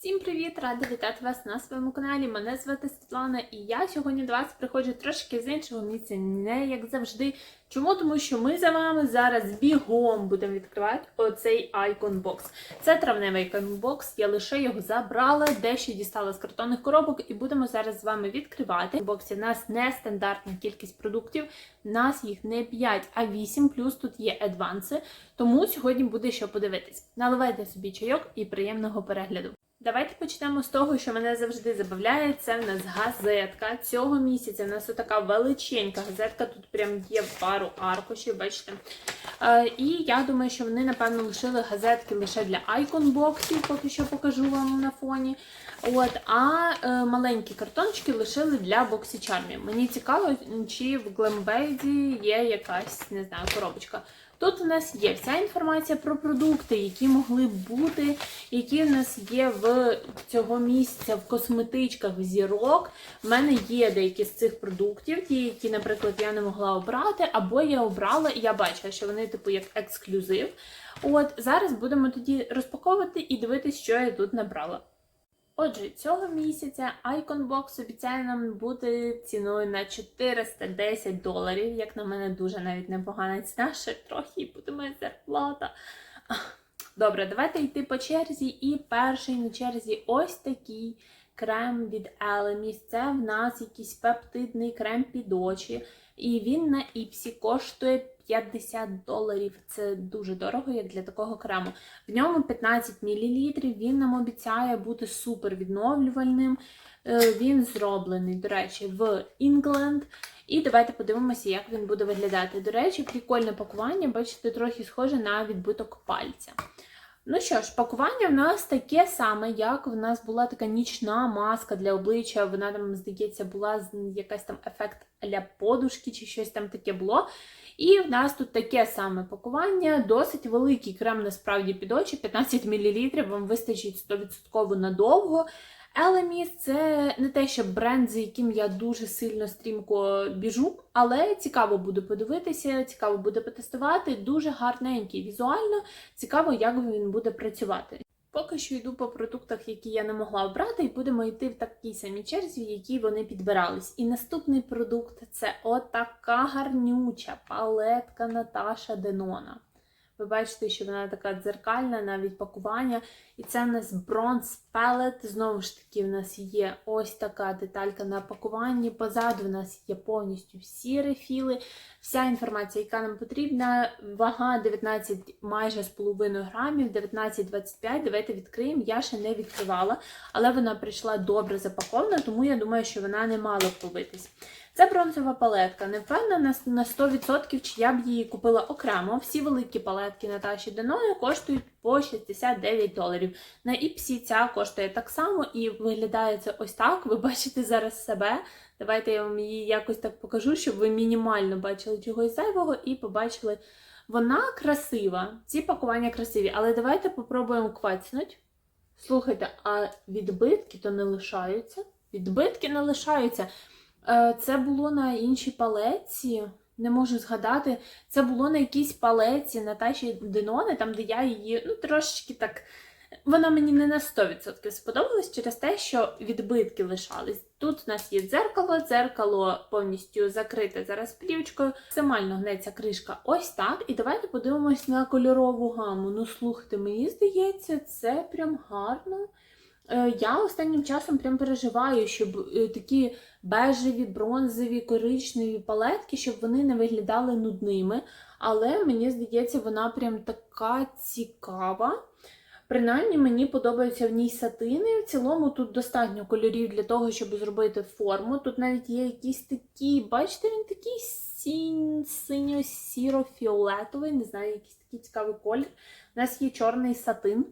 Всім привіт! Рада вітати вас на своєму каналі. Мене звати Світлана, і я сьогодні до вас приходжу трошки з іншого місця, не як завжди. Чому? Тому що ми за вами зараз бігом будемо відкривати оцей Box. Це травневий Box, я лише його забрала, дещо дістала з картонних коробок, і будемо зараз з вами відкривати. В боксі в нас не стандартна кількість продуктів, у нас їх не 5, а 8, плюс тут є адванси. Тому сьогодні буде що подивитись. Наливайте собі чайок і приємного перегляду. Давайте почнемо з того, що мене завжди забавляє. Це в нас газетка. Цього місяця в нас така величенька газетка. Тут прям є пару аркушів, бачите. І я думаю, що вони, напевно, лишили газетки лише для айкон-боксів, поки що покажу вам на фоні. От, а е, маленькі картончики лишили для боксічармів. Мені цікаво, чи в Глембейді є якась, не знаю, коробочка. Тут у нас є вся інформація про продукти, які могли б бути, які в нас є в цього місяця в косметичках в зірок. У мене є деякі з цих продуктів, ті, які, наприклад, я не могла обрати, або я обрала, і я бачила, що вони, типу, як ексклюзив. От зараз будемо тоді розпаковувати і дивитися, що я тут набрала. Отже, цього місяця Icon Box обіцяє нам бути ціною на 410 доларів. Як на мене, дуже навіть непогана ціна, ще трохи буде моя зарплата. Добре, давайте йти по черзі. І перший на черзі ось такий крем від Elemis. Це в нас якийсь пептидний крем під очі. І він на Іпсі коштує 50 доларів. Це дуже дорого, як для такого крему. В ньому 15 мл. Він нам обіцяє бути супер відновлювальним. Е, Він зроблений, до речі, в England. І давайте подивимося, як він буде виглядати. До речі, прикольне пакування, бачите, трохи схоже на відбиток пальця. Ну що ж, пакування в нас таке саме, як в нас була така нічна маска для обличчя. Вона там, здається, була якась там ефект для подушки чи щось там таке було. І в нас тут таке саме пакування, досить великий крем насправді під очі, 15 мл, вам вистачить 100% надовго. Elemis – це не те, що бренд, за яким я дуже сильно стрімко біжу, але цікаво буде подивитися, цікаво буде потестувати. Дуже гарненький візуально, цікаво, як він буде працювати. Поки що йду по продуктах, які я не могла обрати, і будемо йти в такій самій черзі, в якій вони підбирались. І наступний продукт це отака гарнюча палетка Наташа Денона. Ви бачите, що вона така дзеркальна, навіть пакування. І це в нас бронз пелет. Знову ж таки, в нас є ось така деталька на пакуванні. Позаду в нас є повністю всі рефіли. Вся інформація, яка нам потрібна. Вага 19 майже з половиною грамів, 19,25. Давайте відкриємо. Я ще не відкривала, але вона прийшла добре запакована, тому я думаю, що вона не мала побитись. Це бронзова палетка. Не впевнена на 100%, чи я б її купила окремо. Всі великі палетки Наташі Деною коштують по 69 доларів. На Іпсі ця коштує так само і виглядає це ось так. Ви бачите зараз себе. Давайте я вам її якось так покажу, щоб ви мінімально бачили чогось зайвого і побачили. Вона красива, ці пакування красиві, але давайте попробуємо квацнуть. Слухайте, а відбитки то не лишаються. Відбитки не лишаються. Е, Це було на іншій палеці. Не можу згадати. Це було на якійсь палеці Наташі Денони, там, де я її ну, трошечки так. Вона мені не на 100% сподобалась через те, що відбитки лишались. Тут у нас є дзеркало, дзеркало повністю закрите зараз плівочкою. Максимально гнеться кришка ось так. І давайте подивимось на кольорову гаму. Ну, слухайте, мені здається, це прям гарно. Е, Я останнім часом прям переживаю, щоб е, такі бежеві, бронзові, коричневі палетки, щоб вони не виглядали нудними. Але мені здається, вона прям така цікава. Принаймні, мені подобаються в ній сатини. В цілому тут достатньо кольорів для того, щоб зробити форму. Тут навіть є якісь такі, бачите, він такий сінь, синьо-сіро-фіолетовий, не знаю, якийсь такий цікавий колір. У нас є чорний сатин.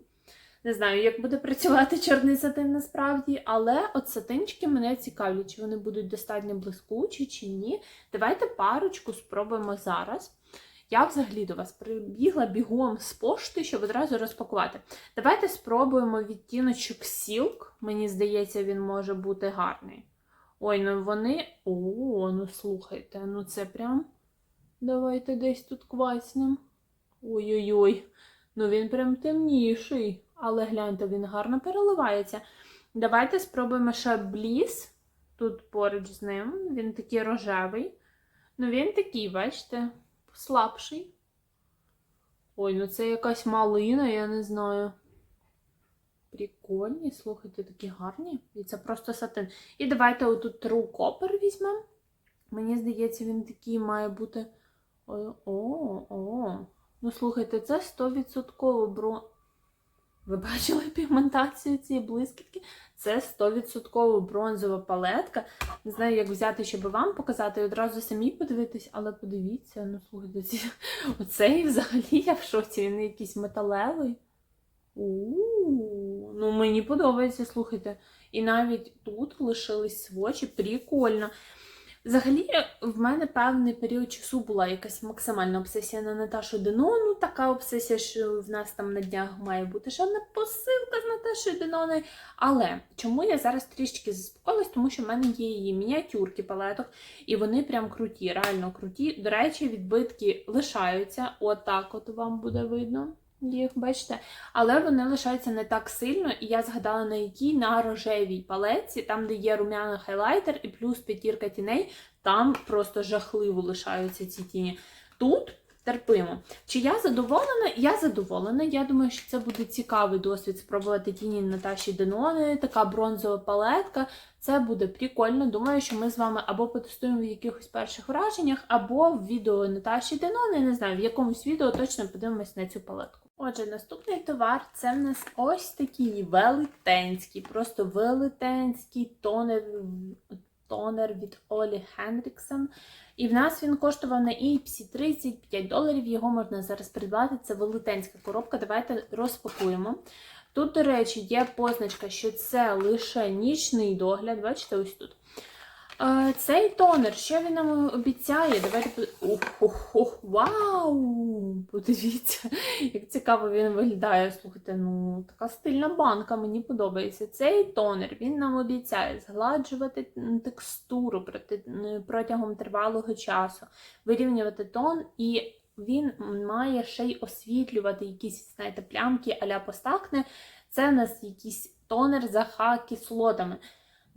Не знаю, як буде працювати чорний сатин насправді, але от сатинчики мене цікавлять, чи вони будуть достатньо блискучі чи ні. Давайте парочку спробуємо зараз. Я взагалі до вас прибігла бігом з пошти, щоб одразу розпакувати. Давайте спробуємо відтіночок Silk. Мені здається, він може бути гарний. Ой, ну вони. О, ну слухайте, ну це прям. Давайте десь тут кваснем. Ой-ой-ой. Ну він прям темніший. Але гляньте, він гарно переливається. Давайте спробуємо ще бліс. Тут поруч з ним. Він такий рожевий. Ну, він такий, бачите, слабший. Ой, ну це якась малина, я не знаю. Прикольні, слухайте, такі гарні. І це просто сатин. І давайте отут True Copper візьмемо. Мені здається, він такий має бути. О, о, о. Ну, слухайте, це 100% бро. Ви бачили пігментацію цієї блискітки? Це 100% бронзова палетка. Не знаю, як взяти, щоб вам показати, і одразу самі подивитись, але подивіться, ну слухайте, оцей взагалі я в шоці, він якийсь металевий. У-у-у, ну мені подобається, слухайте. І навіть тут лишились свочі, прикольно. Взагалі, в мене певний період часу була якась максимальна обсесія на Наташу Денону. Така обсесія, що в нас там на днях має бути ще одна посилка з Наташою Деноною. Але чому я зараз трішки заспокоїлась? Тому що в мене є її мініатюрки палеток, і вони прям круті, реально круті. До речі, відбитки лишаються. Отак от вам буде видно. Їх бачите, але вони лишаються не так сильно, і я згадала на якій на рожевій палеці, там, де є рум'яний хайлайтер і плюс п'ятірка тіней, там просто жахливо лишаються ці тіні. Тут терпимо. Чи я задоволена? Я задоволена. Я думаю, що це буде цікавий досвід спробувати тіні Наташі Денони, така бронзова палетка. Це буде прикольно. Думаю, що ми з вами або потестуємо в якихось перших враженнях, або в відео Наташі Денони, не знаю, в якомусь відео точно подивимось на цю палетку. Отже, наступний товар це в нас ось такий велетенський, просто велетенський тонер, тонер від Олі Хендріксон. І в нас він коштував на Іпсі 35 доларів. Його можна зараз придбати. Це велетенська коробка. Давайте розпакуємо. Тут, до речі, є позначка, що це лише нічний догляд. Бачите, ось тут. Цей тонер, що він нам обіцяє? Давайте Ох, ох, ох, вау! Подивіться, як цікаво він виглядає. Слухайте, ну така стильна банка, мені подобається. Цей тонер він нам обіцяє згладжувати текстуру протягом тривалого часу, вирівнювати тон і. Він має ще й освітлювати якісь, знаєте, плямки а-ля постакне. Це в нас якийсь тонер з АХ-кислотами.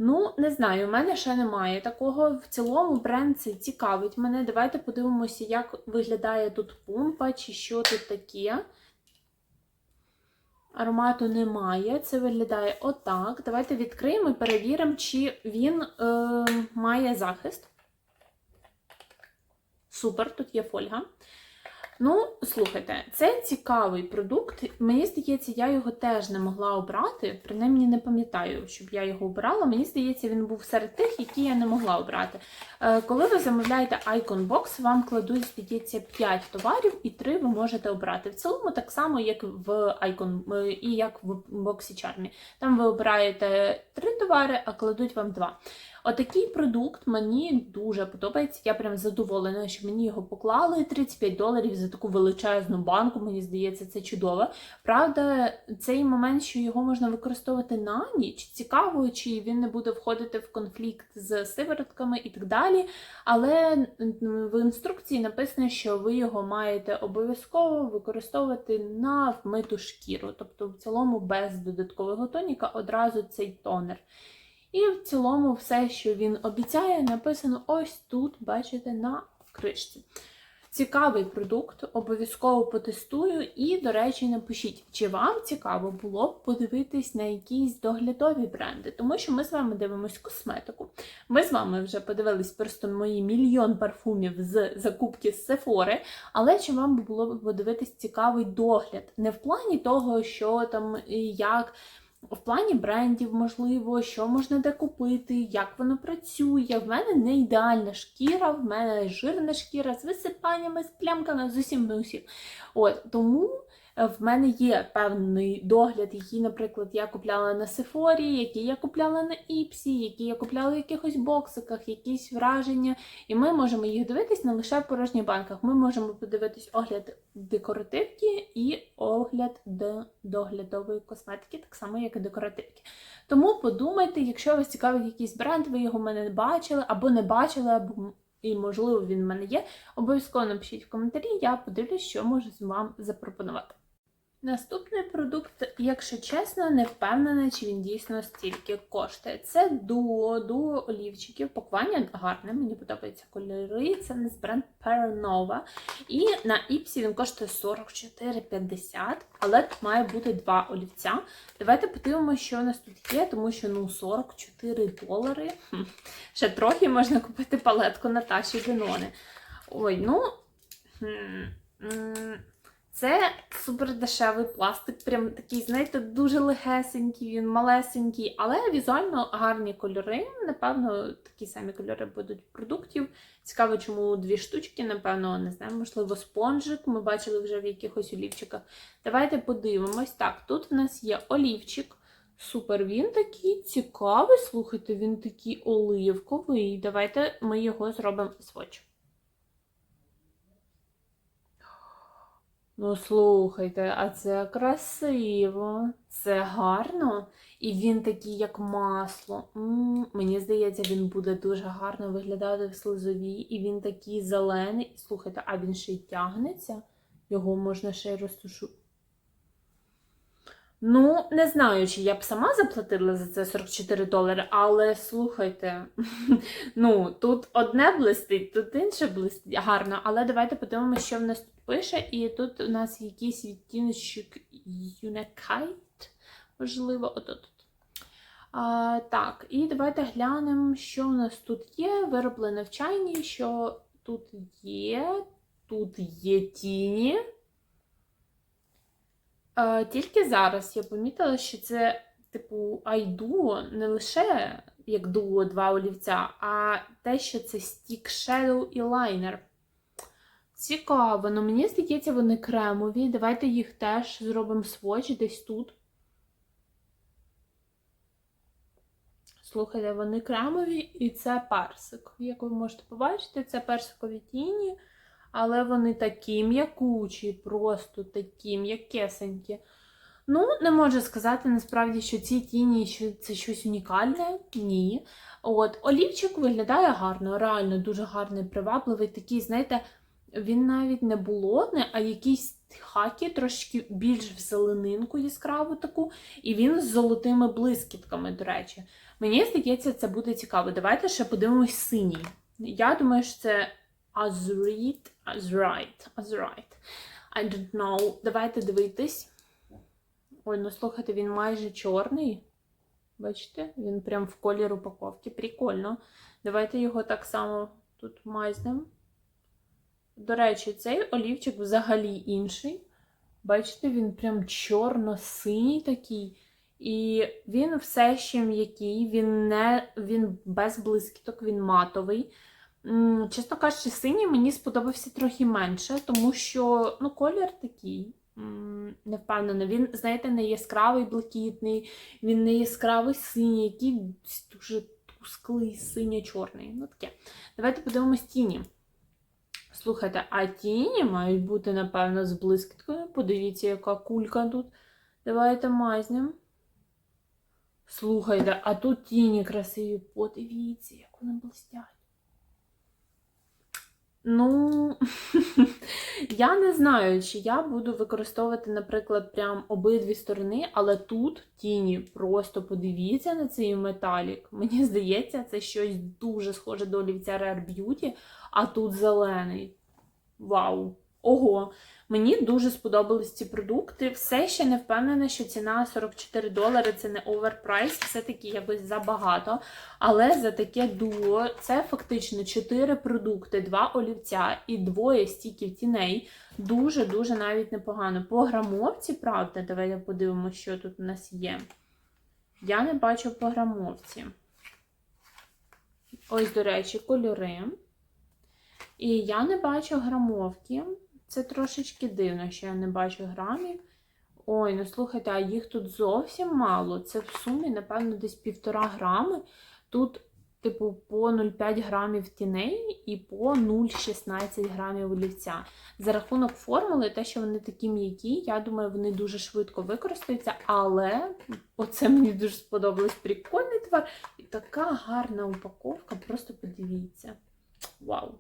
Ну, не знаю, у мене ще немає такого. В цілому бренд цей цікавить мене. Давайте подивимося, як виглядає тут пумпа, чи що тут таке. Аромату немає. Це виглядає отак. Давайте відкриємо і перевіримо, чи він е, має захист. Супер, тут є фольга. Ну, слухайте, це цікавий продукт. Мені здається, я його теж не могла обрати. Принаймні не пам'ятаю, щоб я його обирала. Мені здається, він був серед тих, які я не могла обрати. Е, Коли ви замовляєте Icon Box, вам кладуть, здається, 5 товарів і 3 ви можете обрати. В цілому так само, як в Icon е, і як в боксі Charmy. Там ви обираєте 3 товари, а кладуть вам 2. Отакий продукт мені дуже подобається. Я прям задоволена, що мені його поклали. 35 доларів за таку величезну банку. Мені здається, це чудово. Правда, цей момент, що його можна використовувати на ніч, цікаво, чи він не буде входити в конфлікт з сиворотками і так далі. Але в інструкції написано, що ви його маєте обов'язково використовувати на вмиту шкіру, тобто в цілому без додаткового тоніка одразу цей тонер. І в цілому все, що він обіцяє, написано ось тут, бачите, на кришці. Цікавий продукт, обов'язково потестую. І, до речі, напишіть, чи вам цікаво було б подивитись на якісь доглядові бренди, тому що ми з вами дивимось косметику. Ми з вами вже подивились просто мої мільйон парфумів з закупки з Сефори. Але чи вам було б подивитись цікавий догляд? Не в плані того, що там і як. В плані брендів, можливо, що можна де купити, як воно працює. В мене не ідеальна шкіра, в мене жирна шкіра з висипаннями, з плямками, з усім усім. От тому в мене є певний догляд, який, наприклад, я купляла на Сефорі, який я купляла на Іпсі, який я купляла в якихось боксиках, якісь враження. І ми можемо їх дивитись не лише в порожніх банках. Ми можемо подивитись огляд декоративки і огляд до доглядової косметики, так само, як і декоративки. Тому подумайте, якщо вас цікавить якийсь бренд, ви його в мене не бачили, або не бачили, або і, можливо, він в мене є. Обов'язково напишіть в коментарі, я подивлюсь, що можу вам запропонувати. Наступний продукт, якщо чесно, не впевнена, чи він дійсно стільки коштує. Це дуо, дуо олівчиків. Пакування гарне, мені подобаються кольори. Це не з бренд Peronova. І на Іпсі він коштує 44,50, але тут має бути два олівця. Давайте подивимося, що у нас тут є, тому що ну 44 долари. Хм. Ще трохи можна купити палетку Наташі Денони. Ой, ну. хм, Це супер дешевий пластик, прям такий, знаєте, дуже легесенький, він малесенький, але візуально гарні кольори. Напевно, такі самі кольори будуть продуктів. Цікаво, чому дві штучки, напевно, не знаю, можливо, спонжик. Ми бачили вже в якихось олівчиках. Давайте подивимось. Так, тут в нас є олівчик. Супер, він такий цікавий. Слухайте, він такий оливковий. Давайте ми його зробимо сводч. Ну, слухайте, а це красиво, це гарно, і він такий, як масло. м мені здається, він буде дуже гарно виглядати в слизовій, і він такий зелений. Слухайте, а він ще й тягнеться, його можна ще й розтушу. Ну, не знаю, чи я б сама заплатила за це 44 долари, але слухайте, ну, тут одне блистить, тут інше блистить гарно, але давайте подивимося, що в нас пише. І тут у нас якийсь відтіночок Unakite, можливо, отут. А, так, і давайте глянемо, що у нас тут є. Вироблено в чайні, що тут є. Тут є тіні. Е, Тільки зараз я помітила, що це, типу, айдуо не лише як дуо два олівця, а те, що це стік Shadow і лайнер. Цікаво, ну мені здається, вони кремові. Давайте їх теж зробимо сводч десь тут. Слухайте, вони кремові і це персик. Як ви можете побачити, це персикові тіні. Але вони такі м'якучі, просто такі м'якесенькі. Ну, не можу сказати насправді, що ці тіні що це щось унікальне. Ні. От, олівчик виглядає гарно, реально дуже гарний, привабливий. Такий, знаєте, він навіть не болотний, а якийсь хакі, трошки більш в зеленинку яскраву таку, і він з золотими блискітками, до речі. Мені здається, це буде цікаво. Давайте ще подивимось синій. Я думаю, що це Azurite, Azurite, Azurite. I don't know. Давайте дивитись. Ой, ну слухайте, він майже чорний. Бачите? Він прям в колір упаковки. Прикольно. Давайте його так само тут майзнемо. До речі, цей олівчик взагалі інший. Бачите, він прям чорно-синій такий. І він все ще м'який, він не він без блискіток, він матовий. Чесно кажучи, синій мені сподобався трохи менше, тому що ну, колір такий. Не впевнена. Він, знаєте, не яскравий блакитний, він не яскравий синій, який дуже тусклий, синьо-чорний. Ну таке. Давайте подивимось тіні. Слухайте, а тіні мають бути, напевно, з блискіткою. Подивіться, яка кулька тут. Давайте мазнем. Слухайте, а тут тіні красиві. Подивіться, як вони блистять. Ну, я не знаю, чи я буду використовувати, наприклад, прям обидві сторони, але тут тіні просто подивіться на цей металік. Мені здається, це щось дуже схоже до олівця Rare Beauty, а тут зелений. Вау! Ого! Мені дуже сподобались ці продукти. Все ще не впевнена, що ціна 44 долари це не оверпрайс, все-таки якось забагато. Але за таке дуо це фактично 4 продукти, 2 олівця і двоє стіків тіней. Дуже-дуже навіть непогано. По грамовці, правда, давайте подивимося, що тут у нас є. Я не бачу по грамовці. Ось, до речі, кольори. І я не бачу грамовки. Це трошечки дивно, що я не бачу грамів. Ой, ну слухайте, а їх тут зовсім мало. Це в сумі, напевно, десь півтора грами. Тут, типу, по 0,5 грамів тіней і по 0,16 грамів олівця. За рахунок формули, те, що вони такі м'які, я думаю, вони дуже швидко використаються, але оце мені дуже сподобалось. Прикольний товар. І така гарна упаковка, просто подивіться. Вау!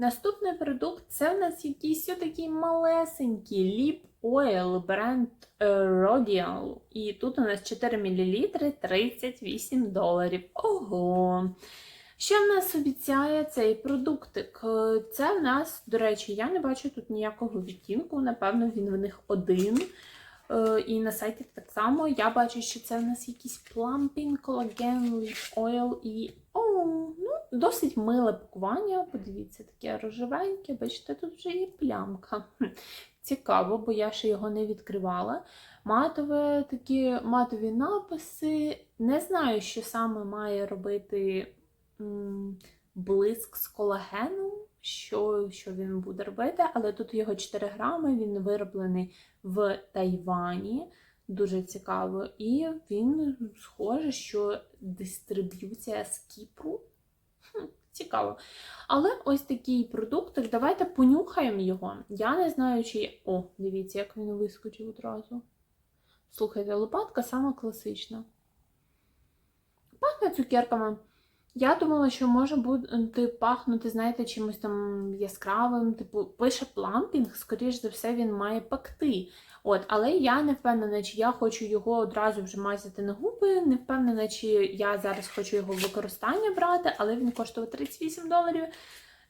Наступний продукт це в нас якийсь такий малесенький ліп ойл бренд е, Rodial. І тут у нас 4 мл 38 доларів. Ого! Що в нас обіцяє цей продуктик? Е, Це в нас, до речі, я не бачу тут ніякого відтінку, напевно, він в них один. Е, І на сайті так само я бачу, що це в нас якийсь Plumping Collagen Oil і. О, досить миле пакування. Подивіться, таке рожевеньке. Бачите, тут вже є плямка. Цікаво, бо я ще його не відкривала. Матове такі матові написи. Не знаю, що саме має робити м, блиск з колагену, що, що він буде робити, але тут його 4 грами, він вироблений в Тайвані. Дуже цікаво. І він схоже, що дистриб'юція з Кіпру. Цікаво. Але ось такий продуктик. Давайте понюхаємо його. Я не знаю, чи. О, дивіться, як він вискочив одразу. Слухайте, лопатка сама класична. Пахне цукерками. Я думала, що може бути пахнути, знаєте, чимось там яскравим, типу, пише плампінг, скоріш за все, він має пекти. От, але я не впевнена, чи я хочу його одразу вже мазати на губи. Не впевнена, чи я зараз хочу його в використання брати, але він коштує 38 доларів.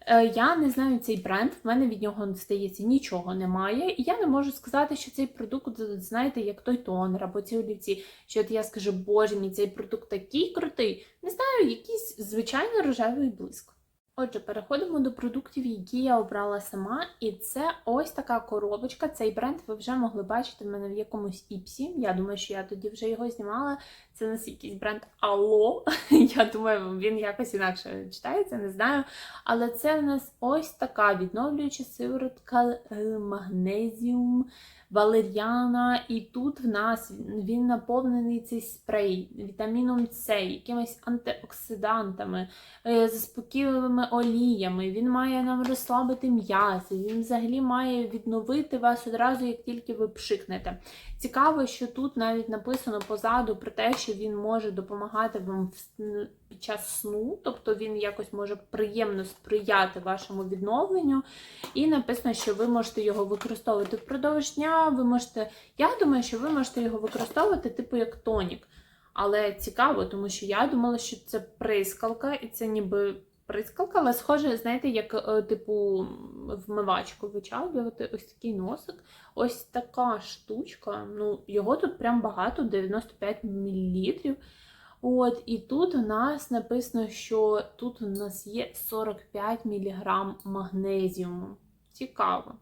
Е, Я не знаю цей бренд, в мене від нього здається нічого немає. І я не можу сказати, що цей продукт, знаєте, як той тонер або ці олівці. Що от я скажу, боже мій, цей продукт такий крутий. Не знаю, якийсь звичайний рожевий блиск. Отже, переходимо до продуктів, які я обрала сама. І це ось така коробочка. Цей бренд ви вже могли бачити в мене в якомусь іпсі. Я думаю, що я тоді вже його знімала. Це у нас якийсь бренд Алло. Я думаю, він якось інакше читається, не знаю. Але це в нас ось така відновлююча сиворотка е, магнезіум. Валеріана, і тут в нас він наповнений цей спрей вітаміном С, якимись антиоксидантами, е, заспокійливими оліями. Він має нам розслабити м'язи, він взагалі має відновити вас одразу, як тільки ви пшикнете. Цікаво, що тут навіть написано позаду про те, що він може допомагати вам під час сну, тобто він якось може приємно сприяти вашому відновленню. І написано, що ви можете його використовувати впродовж дня. Ви можете, я думаю, що ви можете його використовувати типу як тонік. Але цікаво, тому що я думала, що це прискалка, і це ніби прискалка, але схоже, знаєте, як е, типу вмивачку вичавлювати ось такий носик. Ось така штучка. Ну, його тут прям багато, 95 мл. От, і тут у нас написано, що тут у нас є 45 мг магнезіуму. Цікаво.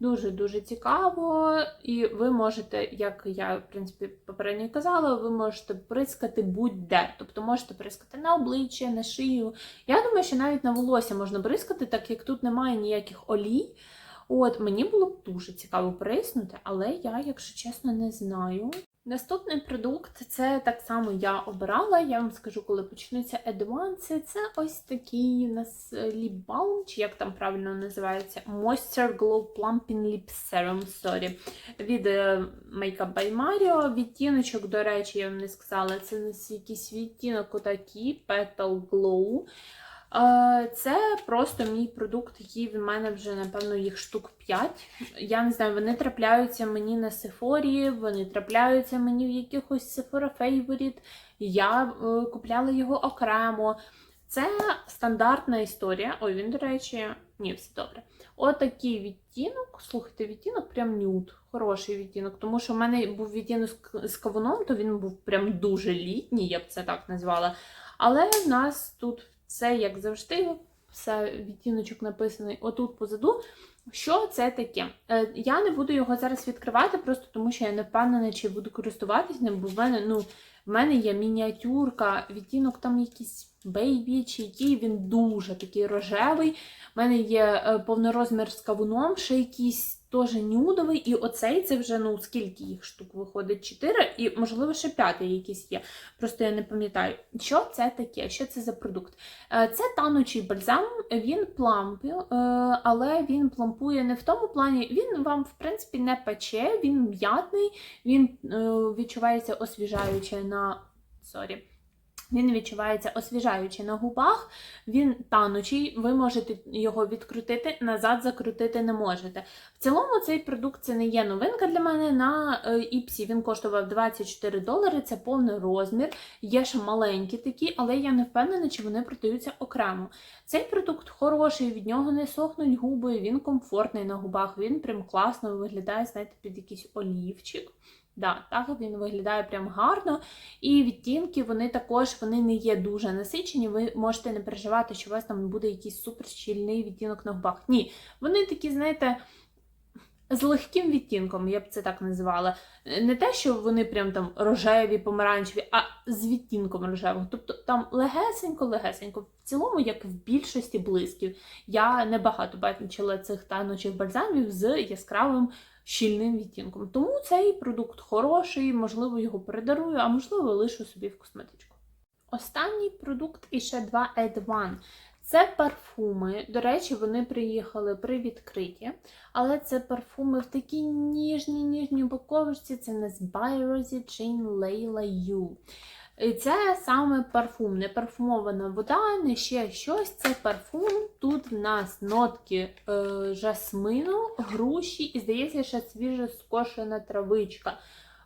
Дуже-дуже цікаво. І ви можете, як я, в принципі, попередньо казала, ви можете прискати будь-де. Тобто можете прискати на обличчя, на шию. Я думаю, що навіть на волосся можна бризкати, так як тут немає ніяких олій. От, мені було б дуже цікаво приснути, але я, якщо чесно, не знаю. Наступний продукт це так само я обирала. Я вам скажу, коли почнуться адванси. Це ось такий у нас lip balm, чи як там правильно називається, Moisture Glow Plumping Lip Serum sorry, від е, Makeup by Mario. Відтіночок, до речі, я вам не сказала, це у нас якийсь відтінок отакий, Petal Glow. Це просто мій продукт, який в мене вже, напевно, їх штук 5. Я не знаю, вони трапляються мені на Сефорі, вони трапляються мені в якихось Sephora Favorite. Я е, купляла його окремо. Це стандартна історія. Ой, він, до речі, ні, все добре. Отакий відтінок. Слухайте, відтінок прям нюд. Хороший відтінок. Тому що в мене був відтінок з кавуном, то він був прям дуже літній, я б це так назвала. Але в нас тут все як завжди, все відтіночок написаний отут позаду. Що це таке? Е, я не буду його зараз відкривати, просто тому що я не впевнена, чи буду користуватись ним, бо в мене, ну, в мене є мініатюрка, відтінок там якийсь бейбі, чи який він дуже такий рожевий. У мене є е, повнорозмір з кавуном, ще якийсь теж нюдовий, і оцей це вже ну скільки їх штук виходить? Чотири, і можливо ще п'ятий якийсь є. Просто я не пам'ятаю, що це таке, що це за продукт. Е, Це танучий бальзам, він плампує, е, але він плампує не в тому плані, він вам, в принципі, не пече, він м'ятний, він відчувається освіжаюче на. Сорі. Він відчувається освіжаючи на губах, він танучий, ви можете його відкрутити, назад закрутити не можете. В цілому цей продукт це не є новинка для мене. На е, Іпсі він коштував 24 долари, це повний розмір. Є ще маленькі такі, але я не впевнена, чи вони продаються окремо. Цей продукт хороший, від нього не сохнуть губи, він комфортний на губах, він прям класно виглядає, знаєте, під якийсь олівчик. Да, так він виглядає прям гарно. І відтінки вони також вони не є дуже насичені. Ви можете не переживати, що у вас там буде якийсь супер щільний відтінок на губах. Ні, вони такі, знаєте. З легким відтінком, я б це так називала. Не те, що вони прям там рожеві, помаранчеві, а з відтінком рожевого. Тобто там легесенько-легесенько. В цілому, як в більшості блисків. Я небагато бачила цих танучих бальзамів з яскравим щільним відтінком. Тому цей продукт хороший, можливо, його передарую, а можливо, лишу собі в косметичку. Останній продукт і ще два Add One. Це парфуми. До речі, вони приїхали при відкритті, але це парфуми в такій ніжній ніжній упаковочці. Це не з Biorosy Chain Layla You. І це саме парфум, не парфумована вода, не ще щось. Це парфум. Тут в нас нотки е, жасмину, груші і, здається, ще свіжо скошена травичка.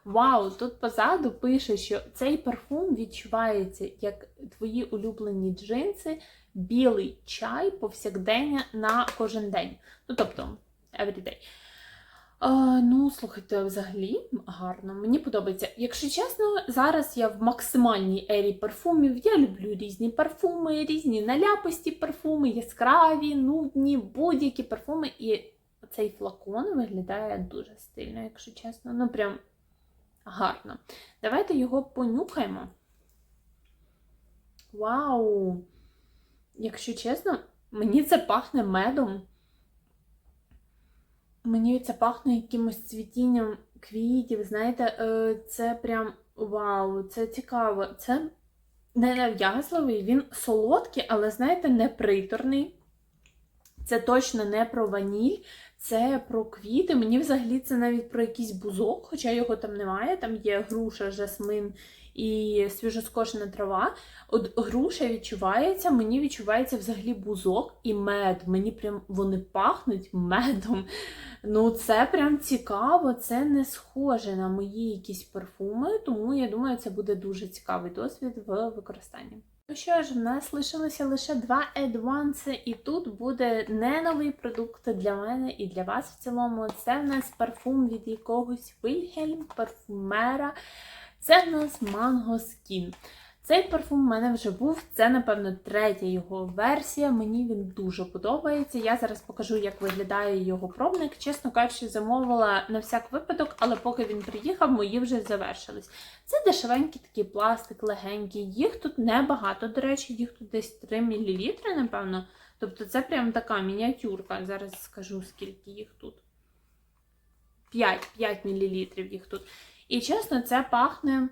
Вау, тут позаду пише, що цей парфум відчувається як твої улюблені джинси, білий чай повсякдення на кожен день. Ну, тобто, everyday. А, ну, слухайте, взагалі гарно, мені подобається. Якщо чесно, зараз я в максимальній ері парфумів. Я люблю різні парфуми, різні наляпості парфуми, яскраві, нудні, будь-які парфуми. І цей флакон виглядає дуже стильно, якщо чесно. Ну, прям гарно. Давайте його понюхаємо. Вау! Якщо чесно, мені це пахне медом. Мені це пахне якимось цвітінням квітів. Знаєте, е, це прям вау, це цікаво. Це не нав'язливий, він солодкий, але, знаєте, не приторний. Це точно не про ваніль, це про квіти. Мені взагалі це навіть про якийсь бузок, хоча його там немає. Там є груша, жасмин і свіжоскошена трава. От груша відчувається, мені відчувається взагалі бузок і мед. Мені прям вони пахнуть медом. Ну, це прям цікаво, це не схоже на мої якісь парфуми, тому я думаю, це буде дуже цікавий досвід в використанні. Ну що ж, в нас лишилося лише два адванси, і тут буде не новий продукт для мене і для вас в цілому. Це в нас парфум від якогось Вільгельм, парфумера. Це в нас Mango Skin. Цей парфум в мене вже був, це, напевно, третя його версія. Мені він дуже подобається. Я зараз покажу, як виглядає його пробник. Чесно кажучи, замовила на всяк випадок, але поки він приїхав, мої вже завершились. Це дешевенький такий пластик, легенький. Їх тут небагато, до речі, їх тут десь 3 мл, напевно. Тобто це прям така мініатюрка. Зараз скажу, скільки їх тут. 5 5 мл їх тут. І чесно, це пахне.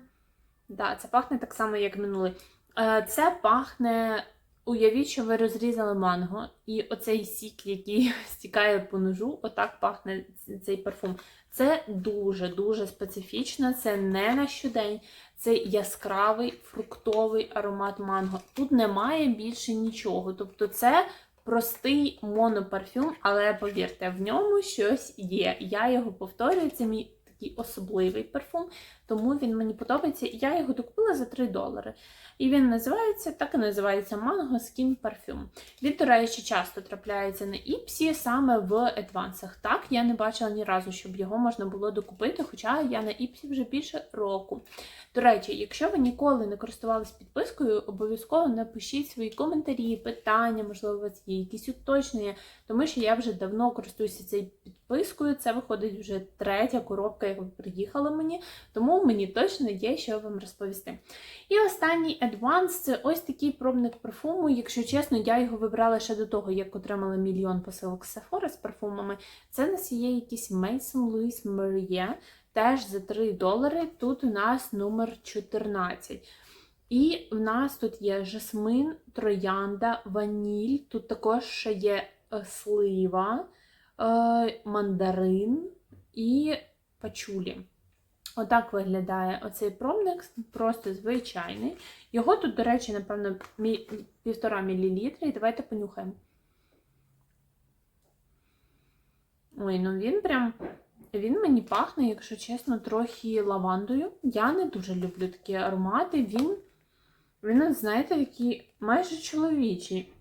Да, це пахне так само, як минулий. Е, Це пахне. Уявіть, що ви розрізали манго, і оцей сік, який стікає по ножу, отак пахне цей парфум. Це дуже-дуже специфічно, це не на щодень, це яскравий фруктовий аромат манго. Тут немає більше нічого. Тобто, це простий монопарфюм, але повірте, в ньому щось є. Я його повторюю, це мій такий особливий парфум, тому він мені подобається. Я його докупила за 3 долари. І він називається, так і називається Mango Skin Parfum. Він, до речі, часто трапляється на Іпсі саме в адвансах. Так, я не бачила ні разу, щоб його можна було докупити, хоча я на Іпсі вже більше року. До речі, якщо ви ніколи не користувались підпискою, обов'язково напишіть свої коментарі, питання, можливо, у вас є якісь уточнення, тому що я вже давно користуюся цією підпискою. Це виходить вже третя коробка, яка приїхала мені, тому мені точно є що вам розповісти. І останній Advance це ось такий пробник парфуму. Якщо чесно, я його вибрала ще до того, як отримала мільйон посилок Sephora з парфумами. Це у нас є якийсь Mason Louis Marie, теж за 3 долари. Тут у нас номер 14. І в нас тут є жасмин, троянда, ваніль. Тут також ще є е, слива, мандарин і пачулі. Отак виглядає оцей промник, просто звичайний. Його тут, до речі, напевно, півтора мілілітри. І давайте понюхаємо. Ой, ну він прям. Він мені пахне, якщо чесно, трохи лавандою. Я не дуже люблю такі аромати. Він, він знаєте, такий майже чоловічий.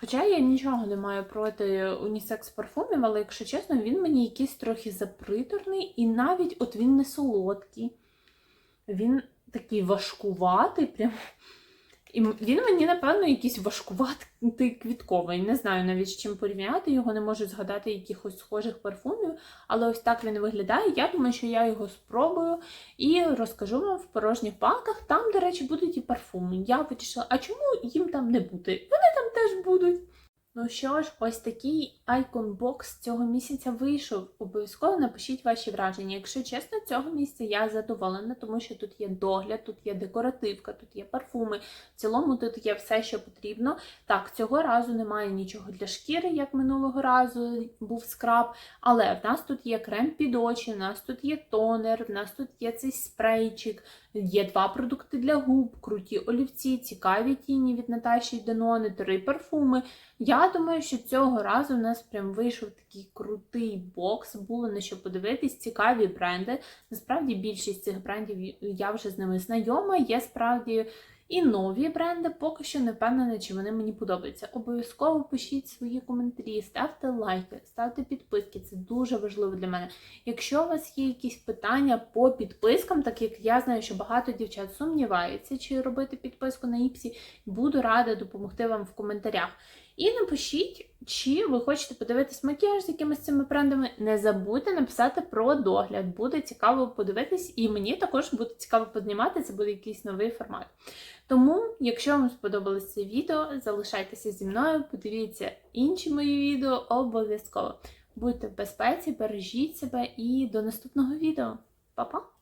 Хоча я нічого не маю проти унісекс парфумів, але якщо чесно, він мені якийсь трохи заприторний, і навіть от він не солодкий. Він такий важкуватий, прям. І він мені, напевно, якийсь важкуватий квітковий. Не знаю навіть з чим порівняти, його не можу згадати якихось схожих парфумів, але ось так він виглядає. Я думаю, що я його спробую і розкажу вам в порожніх палках. Там, до речі, будуть і парфуми. Я вирішила, а чому їм там не бути? Вони там теж будуть. Ну що ж, ось такий Box цього місяця вийшов. Обов'язково напишіть ваші враження. Якщо чесно, цього місяця я задоволена, тому що тут є догляд, тут є декоративка, тут є парфуми. В цілому тут є все, що потрібно. Так, цього разу немає нічого для шкіри, як минулого разу був скраб. Але в нас тут є крем під очі, в нас тут є тонер, в нас тут є цей спрейчик, є два продукти для губ, круті олівці, цікаві тіні від Наташі Денони, три парфуми. Я думаю, що цього разу в нас прям вийшов такий крутий бокс. Було на що подивитись, цікаві бренди. Насправді більшість цих брендів я вже з ними знайома. Є справді і нові бренди. Поки що не впевнена, чи вони мені подобаються. Обов'язково пишіть свої коментарі, ставте лайки, ставте підписки. Це дуже важливо для мене. Якщо у вас є якісь питання по підпискам, так як я знаю, що багато дівчат сумніваються, чи робити підписку на Іпсі, буду рада допомогти вам в коментарях. І напишіть, чи ви хочете подивитись макіяж з якимись цими брендами. Не забудьте написати про догляд. Буде цікаво подивитись, і мені також буде цікаво познімати, це буде якийсь новий формат. Тому, якщо вам сподобалось це відео, залишайтеся зі мною, подивіться інші мої відео обов'язково. Будьте в безпеці, бережіть себе і до наступного відео. Па-па!